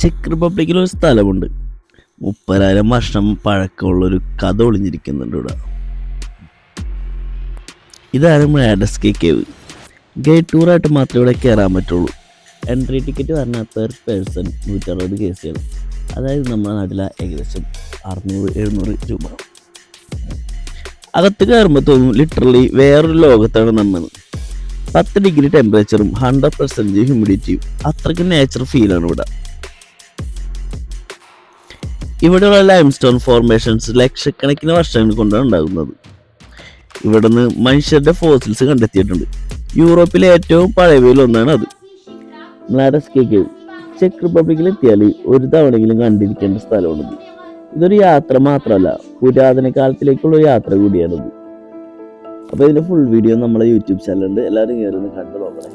Check റിപ്പബ്ലിക്കിൽ ഒരു സ്ഥലമുണ്ട്. മുപ്പതിനായിരം വർഷം പഴക്കമുള്ളൊരു കഥ ഒളിഞ്ഞിരിക്കുന്നുണ്ട് ഇവിടെ. ഇതാണ് മാഡസ്കി കേവ് ഗൈഡ് ടൂറായിട്ട് മാത്രമേ ഇവിടെ കയറാൻ പറ്റുള്ളൂ. എൻട്രി ടിക്കറ്റ് പറഞ്ഞാൽ പെർ പേഴ്സൺ നൂറ്ററുപത് കേസുകൾ അതായത് നമ്മുടെ നാട്ടിലെ ഏകദേശം അറുന്നൂറ് എഴുന്നൂറ് രൂപ. അകത്ത് കയറുമ്പോൾ തോന്നും ലിറ്ററലി വേറൊരു ലോകത്താണ് നമ്മൾ പത്ത് ഡിഗ്രി ടെമ്പറേച്ചറും ഹൺഡ്രഡ് പെർസെന്റേജ് ഹ്യൂമിഡിറ്റിയും അത്രയ്ക്ക് നേച്ചർ ഫീലാണ് ഇവിടെ. ഇവിടെയുള്ള ലൈം സ്റ്റോൺ ഫോർമേഷൻസ് ലക്ഷക്കണക്കിന് വർഷങ്ങൾ കൊണ്ടാണ് ഉണ്ടാകുന്നത്. ഇവിടുന്ന് മനുഷ്യരുടെ ഫോസിൽസ് കണ്ടെത്തിയിട്ടുണ്ട്. യൂറോപ്പിലെ ഏറ്റവും പഴയവയിൽ ഒന്നാണ് അത്. കേവ് ചെക്ക് റിപ്പബ്ലിക്കിൽ എത്തിയാൽ ഒരു തവണയെങ്കിലും കണ്ടിരിക്കേണ്ട സ്ഥലമാണിത് ഇതൊരു യാത്ര മാത്രമല്ല പുരാതന കാലത്തിലേക്കുള്ള യാത്ര കൂടിയാണിത് അപ്പോൾ ഇതിന്റെ ഫുൾ വീഡിയോ നമ്മളെ യൂട്യൂബ് ചാനലുണ്ട് എല്ലാവരും കയറി ഒന്ന് കണ്ടു നോക്കണേ.